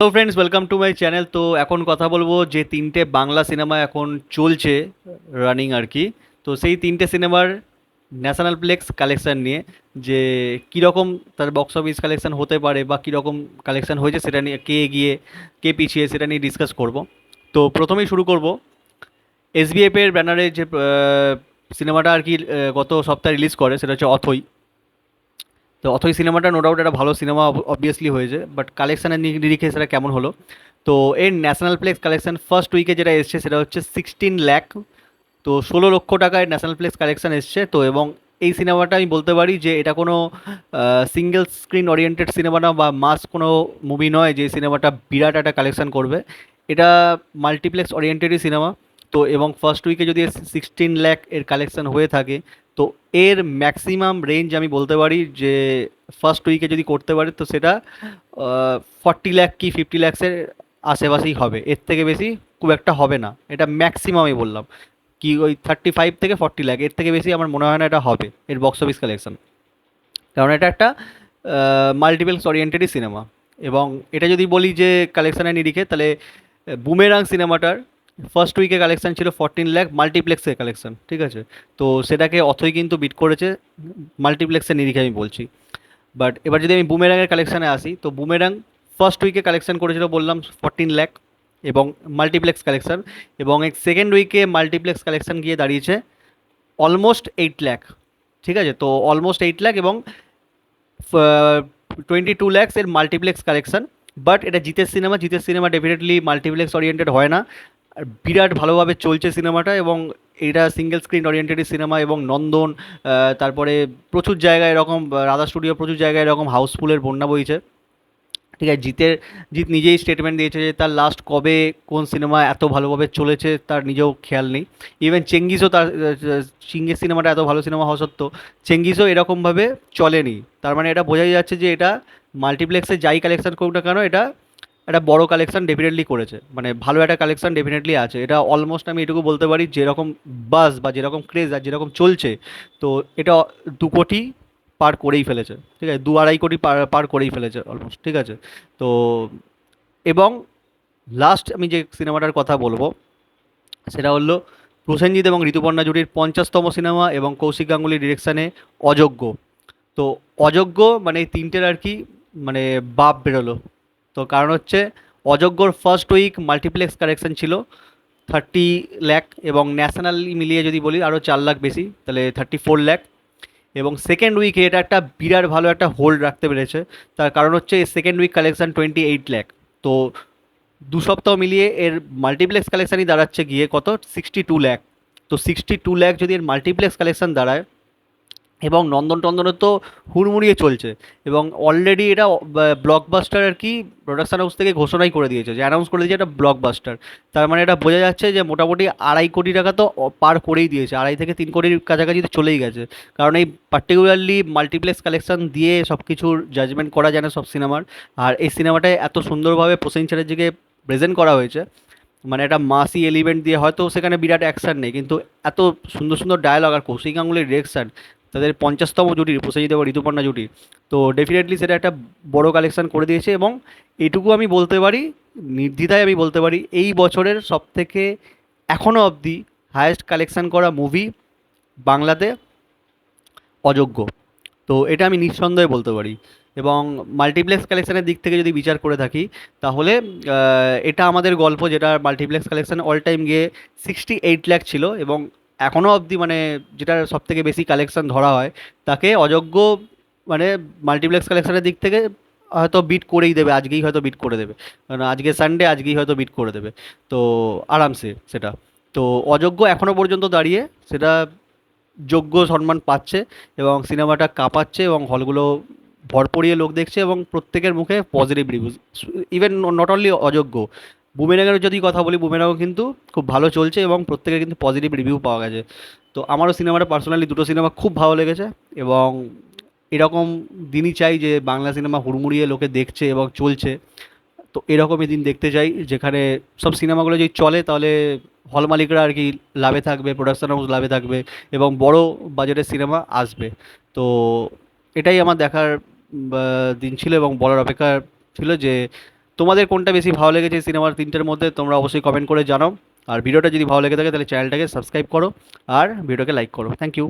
Hello friends welcome to my channel তো এখন কথা বলব যে তিনটে বাংলা সিনেমা এখন চলছে রানিং আর কি। তো সেই তিনটে সিনেমার ন্যাশনাল প্লেক্স কালেকশান নিয়ে যে কীরকম তার বক্স অফিস কালেকশান হতে পারে বা কীরকম কালেকশান হয়েছে সেটা নিয়ে কে এগিয়ে, কে পিছিয়ে সেটা নিয়ে ডিসকাস করব। তো প্রথমেই শুরু করব। এসবিএফের ব্যানারে যে সিনেমাটা আর কি গত সপ্তাহে রিলিজ করে সেটা হচ্ছে অথই। তো অথই সিনেমাটা নো ডাউট একটা ভালো সিনেমা অবভিয়াসলি হয়েছে বাট কালেকশানের নিরিখে সেটা কেমন হলো? তো এর ন্যাশনাল প্লেক্স কালেকশান ফার্স্ট উইকে যেটা এসছে সেটা হচ্ছে সিক্সটিন ল্যাক তো ষোলো লক্ষ টাকায় ন্যাশনাল প্লেক্স কালেকশান এসছে, তো এবং এই সিনেমাটা আমি বলতে পারি যে এটা কোনো সিঙ্গেল স্ক্রিন ওরিয়েন্টেড সিনেমা না বা মাস কোনো মুভি নয় যে সিনেমাটা বিরাট একটা কালেকশান করবে। এটা মাল্টিপ্লেক্স ওরিয়েন্টেডই সিনেমা তো এবং ফার্স্ট উইকে যদি সিক্সটিন ল্যাক এর কালেকশান হয়ে থাকে তো এর ম্যাক্সিমাম রেঞ্জ আমি বলতে পারি যে ফার্স্ট উইকে যদি করতে পারে, তো সেটা ফর্টি ল্যাক কি ফিফটি ল্যাক্সের আশেপাশেই হবে। এর থেকে বেশি খুব একটা হবে না। এটা ম্যাক্সিমামই বললাম। কি ওই থার্টি ফাইভ থেকে ফর্টি ল্যাক এর থেকে বেশি আমার মনে হয় না এটা হবে, এর বক্স অফিস কালেকশন কারণ এটা একটা মাল্টিপেলস ওরিয়েন্টেডই সিনেমা এবং এটা যদি বলি যে কালেকশানের নিরিখে, তাহলে বুমেরাং সিনেমাটার ফার্স্ট উইকে কালেকশন ছিল ফোরটিন ল্যাক মাল্টিপ্লেক্সের কালেকশন ঠিক আছে? তো সেটাকে অথই কিন্তু বিট করেছে মাল্টিপ্লেক্সের নিরিখে আমি বলছি। বাট এবার যদি আমি বুমেরাংয়ের কালেকশানে আসি, তো বুমেরাং ফার্স্ট উইকে কালেকশন করেছিল বললাম ফোরটিন ল্যাক এবং মাল্টিপ্লেক্স কালেকশন এবং এক সেকেন্ড উইকে মাল্টিপ্লেক্স কালেকশন গিয়ে দাঁড়িয়েছে অলমোস্ট এইট ল্যাক ঠিক আছে? তো অলমোস্ট এইট ল্যাক এবং টোয়েন্টি টু ল্যাক্স এর মাল্টিপ্লেক্স কালেকশন বাট এটা জিতের সিনেমা জিতের সিনেমা ডেফিনেটলি মাল্টিপ্লেক্স ওরিয়েন্টেড হয় না। বিরাট ভালোভাবে চলছে সিনেমাটা এবং এটা সিঙ্গেল স্ক্রিন ওরিয়েন্টেড সিনেমা এবং নন্দন তারপরে প্রচুর জায়গায় এরকম রাধা স্টুডিও প্রচুর জায়গায় এরকম হাউসফুলের বন্যা বইছে। ঠিক আছে, জিতের, জিৎ নিজেই স্টেটমেন্ট দিয়েছে যে তার লাস্ট কবে কোন সিনেমা এত ভালোভাবে চলেছে তার নিজেও খেয়াল নেই। ইভেন চেঙ্গিসও তার সিঙ্গের সিনেমাটা এত ভালো সিনেমা হওয়া সত্ত্বেও চেঙ্গিসও এরকমভাবে চলেনি। তার মানে এটা বোঝাই যাচ্ছে যে এটা মাল্টিপ্লেক্সে যাই কালেকশন করুক না কেন, এটা একটা বড় কালেকশন ডেফিনেটলি করেছে। মানে ভালো একটা কালেকশন ডেফিনেটলি আছে। এটা অলমোস্ট আমি এটুকু বলতে পারি, যেরকম বাস বা যেরকম ক্রেজ আর যেরকম চলছে, তো এটা দু কোটি পার করেই ফেলেছে। ঠিক আছে? দু আড়াই কোটি পার পার করেই ফেলেছে অলমোস্ট ঠিক আছে? তো এবং লাস্ট আমি যে সিনেমাটার কথা বলব, সেটা হলো প্রসেনজিৎ এবং ঋতুপর্ণা জুটির পঞ্চাশতম সিনেমা এবং কৌশিক গাঙ্গুলির ডিরেকশানে অযোগ্য। তো অযোগ্য মানে তিনটের আর কি মানে বাপ বেরোলো। তো কারণ হচ্ছে অযোগ্যর ফার্স্ট উইক মাল্টিপ্লেক্স কারেকশন ছিল থার্টি ল্যাক এবং ন্যাশনাল মিলিয়ে যদি বলি আরও চার লাখ বেশি, তাহলে থার্টি ফোর ল্যাক এবং সেকেন্ড উইকে এটা একটা বিরাট ভালো একটা হোল্ড রাখতে পেরেছে, তার কারণ হচ্ছে second week collection twenty eight lakh তো দু সপ্তাহ মিলিয়ে এর মাল্টিপ্লেক্স কালেকশানই দাঁড়াচ্ছে গিয়ে কত? সিক্সটি টু ল্যাক তো সিক্সটি টু ল্যাক যদি এর মাল্টিপ্লেক্স কালেকশন দাঁড়ায় এবং নন্দন টন্দনে তো হুড়মুড়িয়ে চলছে এবং অলরেডি এটা ব্লকবাস্টার আর কি প্রোডাকশন হাউস থেকে ঘোষণাই করে দিয়েছে যে অ্যানাউন্স করে দিয়েছে এটা ব্লকবাস্টার তার মানে এটা বোঝা যাচ্ছে যে মোটামুটি আড়াই কোটি টাকা তো পার করেই দিয়েছে, আড়াই থেকে তিন কোটির কাছাকাছি তো চলেই গেছে। কারণ এই পার্টিকুলারলি মাল্টিপ্লেক্স কালেকশন দিয়ে সব কিছুর জাজমেন্ট করা যায় না সব সিনেমার আর এই সিনেমাটায় এত সুন্দরভাবে প্রসেন চ্যাটার্জিকে প্রেজেন্ট করা হয়েছে মানে একটা মাসি এলিমেন্ট দিয়ে হয়তো সেখানে বিরাট অ্যাকশন নেই, কিন্তু এত সুন্দর সুন্দর ডায়লগ আর কৌশিক গাঙ্গুলির ডিরেকশন তাদের পঞ্চাশতম জুটির প্রসেনজিৎ এবং ঋতুপর্ণা জুটি। তো ডেফিনেটলি সেটা একটা বড় কালেকশন করে দিয়েছে এবং এটুকু আমি বলতে পারি, নির্দ্বিধায় আমি বলতে পারি, এই বছরের সবথেকে এখনও অবধি হায়েস্ট কালেকশন করা মুভি বাংলাতে অযোগ্য। তো এটা আমি নিঃসন্দেহে বলতে পারি। এবং মাল্টিপ্লেক্স কালেকশানের দিক থেকে যদি বিচার করে থাকি, তাহলে এটা আমাদের গল্প যেটা মাল্টিপ্লেক্স কালেকশন অল টাইম গিয়ে সিক্সটি এইট ল্যাক ছিল এবং এখনও অবধি মানে যেটা সব থেকে বেশি কালেকশন ধরা হয়, তাকে অযোগ্য মানে মাল্টিপ্লেক্স কালেকশনের দিক থেকে হয়তো বিট করেই দেবে, আজকেই হয়তো বিট করে দেবে। কারণ আজকে সানডে আজকেই হয়তো বিট করে দেবে। তো আরামসে সেটা। তো অযোগ্য এখনও পর্যন্ত দাঁড়িয়ে, সেটা যোগ্য সম্মান পাচ্ছে এবং সিনেমাটা কাঁপাচ্ছে এবং হলগুলো ভরপড়িয়ে লোক দেখছে এবং প্রত্যেকের মুখে positive reviews even not only Ajogyo বুমেরাঙের যদি কথা বলি, বুমেরাঙও কিন্তু খুব ভালো চলছে এবং প্রত্যেকের কিন্তু পজিটিভ রিভিউ পাওয়া গেছে। তো আমারও সিনেমাটা পার্সোনালি দুটো সিনেমা খুব ভালো লেগেছে এবং এরকম দিনই চাই যে বাংলা সিনেমা হুড়মুড়িয়ে লোকে দেখছে এবং চলছে। তো এরকমই দিন দেখতে চাই যেখানে সব সিনেমাগুলো যদি চলে তাহলে হল মালিকরা আর কি লাভে থাকবে প্রোডাকশন হাউস লাভে থাকবে এবং বড় বাজেটের সিনেমা আসবে। তো এটাই আমার দেখার দিন ছিল এবং বলার অপেক্ষা ছিল যে তোমাদের কোনটা বেশি ভালো লেগেছে সিনেমার তিনটের মধ্যে, তোমরা অবশ্যই কমেন্ট করে জানাও। আর ভিডিওটা যদি ভালো লেগে থাকে, তাহলে চ্যানেলটাকে সাবস্ক্রাইব করো আর ভিডিওকে লাইক করো। Thank you